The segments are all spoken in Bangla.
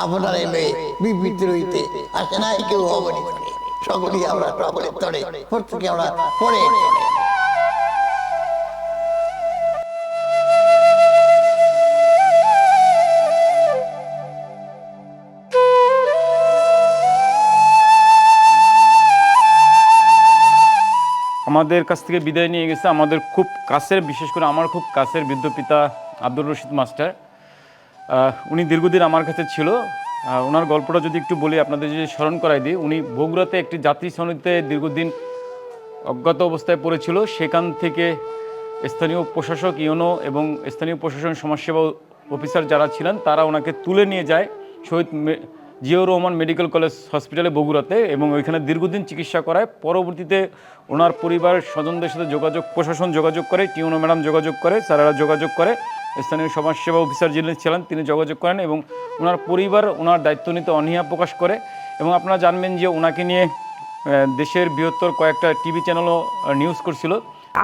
আপনার এই মেয়ে বিবৃতি রইতে আসে নাই, কেউ করে সকলেই আমরা সকলে তরে, প্রত্যেকে আমরা পরে আমাদের কাছ থেকে বিদায় নিয়ে গেছে আমাদের খুব কাছের, বিশেষ করে আমার খুব কাছের বৃদ্ধ পিতা আব্দুর রশিদ মাস্টার। উনি দীর্ঘদিন আমার কাছে ছিল। ওনার গল্পটা যদি একটু বলি, আপনাদের যদি স্মরণ করাই দিই, উনি বগুড়াতে একটি যাত্রী শ্রেণীতে দীর্ঘদিন অজ্ঞাত অবস্থায় পড়েছিল। সেখান থেকে স্থানীয় প্রশাসক ইউনো এবং স্থানীয় প্রশাসন সমাজসেবা অফিসার যারা ছিলেন, তারা ওনাকে তুলে নিয়ে যায় শহীদ জিয়াউর রহমান মেডিকেল কলেজ হসপিটালে বগুড়াতে এবং ওইখানে দীর্ঘদিন চিকিৎসা করায়। পরবর্তীতে ওনার পরিবার স্বজনদের সাথে যোগাযোগ, প্রশাসন যোগাযোগ করে, টিউনো ম্যাডাম যোগাযোগ করে, স্যারেরা যোগাযোগ করে। স্থানীয় সমাজসেবা অফিসার যিনি ছিলেন তিনি যোগাযোগ করেন এবং ওনার পরিবার ওনার দায়িত্ব নিতে অনীহা প্রকাশ করে এবং আপনারা জানবেন যে ওনাকে নিয়ে দেশের বৃহত্তর কয়েকটা টিভি চ্যানেলও নিউজ করছিল।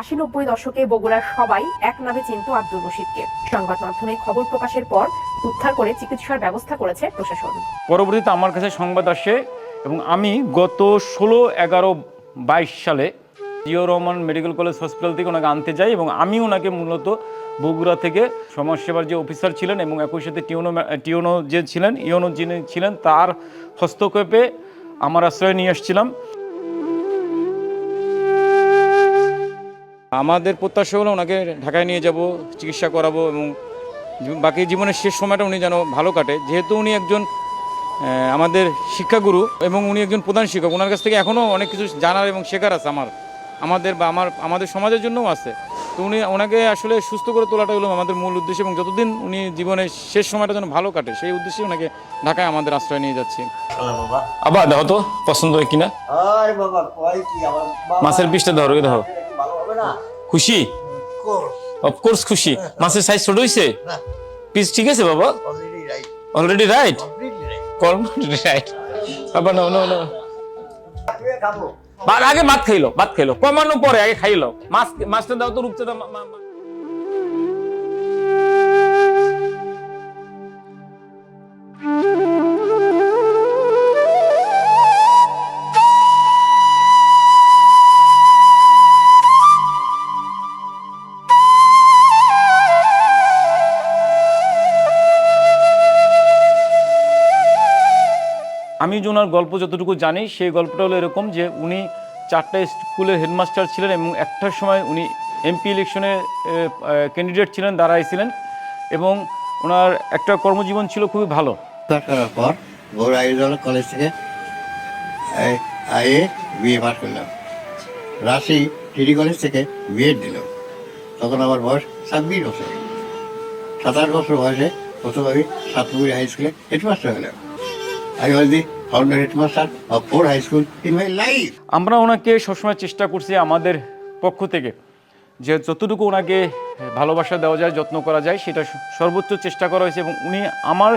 আশি নব্বই দশকে বগুড়ার সবাই এক নামে চিনত আব্দুল রশিদকে। সংবাদ মাধ্যমে খবর প্রকাশের পর উদ্ধার করে চিকিৎসার ব্যবস্থা করেছে প্রশাসন। পরবর্তীতে আমার কাছে সংবাদ আসে এবং আমি গত ষোলো এগারো বাইশ সালে Zia Rahman medical college hospital থেকে ওনাকে আনতে যাই এবং আমি ওনাকে মূলত বগুড়া থেকে সমাজসেবার যে অফিসার ছিলেন এবং একই সাথে টিউনো টিউনো যে ছিলেন ইওনো যিনি ছিলেন, তার হস্তক্ষেপে আমার আশ্রয় নিয়ে আসছিলাম। আমাদের প্রত্যাশা হলো ওনাকে ঢাকায় নিয়ে যাব, চিকিৎসা করাবো এবং বাকি জীবনের শেষ সময়টা উনি যেন ভালো কাটে। যেহেতু উনি একজন আমাদের শিক্ষাগুরু এবং উনি একজন প্রধান শিক্ষক, ওনার কাছ থেকে এখনও অনেক কিছু জানার এবং শেখার আছে আমার। আমাদের বা আমার আমাদের সমাজের জন্যও আছে। তো উনি ওনাকে আসলে সুস্থ করে তোলাটা হলো আমাদের মূল উদ্দেশ্য এবং যতদিন উনি জীবনের শেষ সময়টা যেন ভালো কাটে সেই উদ্দেশ্যে ওনাকে ঢাকায় আমাদের আশ্রয় নিয়ে যাচ্ছি। আবার দেখো তো পছন্দ হয় কিনা? আরে বাবা কয় কি আমার মাছের পিসটা ধরো দেখো। ভালো হবে খুশি? কোর্স অফকোর্স খুশি। মাছের সাইজ ছোট হয়েছে পিস ঠিক আছে বাবা? Already right already right already right বাবা নো নো নো আগে ভাত খাইলো ভাত খাইলো। কমানো পরে আগে খাইলো। মাছ মাছটা দাও তো রূপচাঁদা আমি যে ওনার গল্প যতটুকু জানি, সেই গল্পটা হলো এরকম যে উনি চারটা স্কুলের হেডমাস্টার ছিলেন এবং একটার সময় উনি এমপি ইলেকশনে ক্যান্ডিডেট ছিলেন, দাঁড়াইছিলেন এবং ওনার একটা কর্মজীবন ছিল খুবই ভালো। করার পর বড় আইডল কলেজ থেকে আই- আইএ বিএ পাস করলাম। রাশি টিডি কলেজ থেকে বিএড দিল। তখন আমার বয়স ছাব্বিশ বছর। সাতাশ বছর বয়সে প্রথম আমি সাতপুকুরি হাই স্কুলে হেডমাস্টার হলাম। আমরা ওনাকে সবসময় চেষ্টা করছি আমাদের পক্ষ থেকে যে যতটুকু ওনাকে ভালোবাসা দেওয়া যায়, যত্ন করা যায়, সেটা সর্বোচ্চ চেষ্টা করা হয়েছে এবং উনি আমার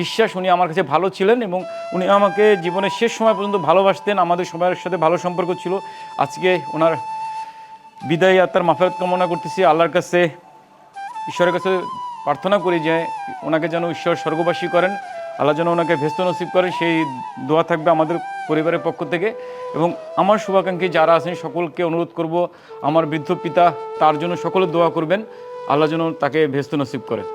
বিশ্বাস উনি আমার কাছে ভালো ছিলেন এবং উনি আমাকে জীবনের শেষ সময় পর্যন্ত ভালোবাসতেন, আমাদের সবার সাথে ভালো সম্পর্ক ছিল। আজকে ওনার বিদায় আত্মার মাফেরত কামনা করতেছি। আল্লাহর কাছে, ঈশ্বরের কাছে প্রার্থনা করি যে ওনাকে যেন ঈশ্বর স্বর্গবাসী করেন। আল্লাহ যেন ওনাকে ভেস্ত নসিব করে, সেই দোয়া থাকবে আমাদের পরিবারের পক্ষ থেকে। এবং আমার শুভাকাঙ্ক্ষী যারা আছেন, সকলকে অনুরোধ করব, আমার বৃদ্ধ পিতা তার জন্য সকলে দোয়া করবেন। আল্লাহ যেন তাকে ভেস্ত নসিব করেন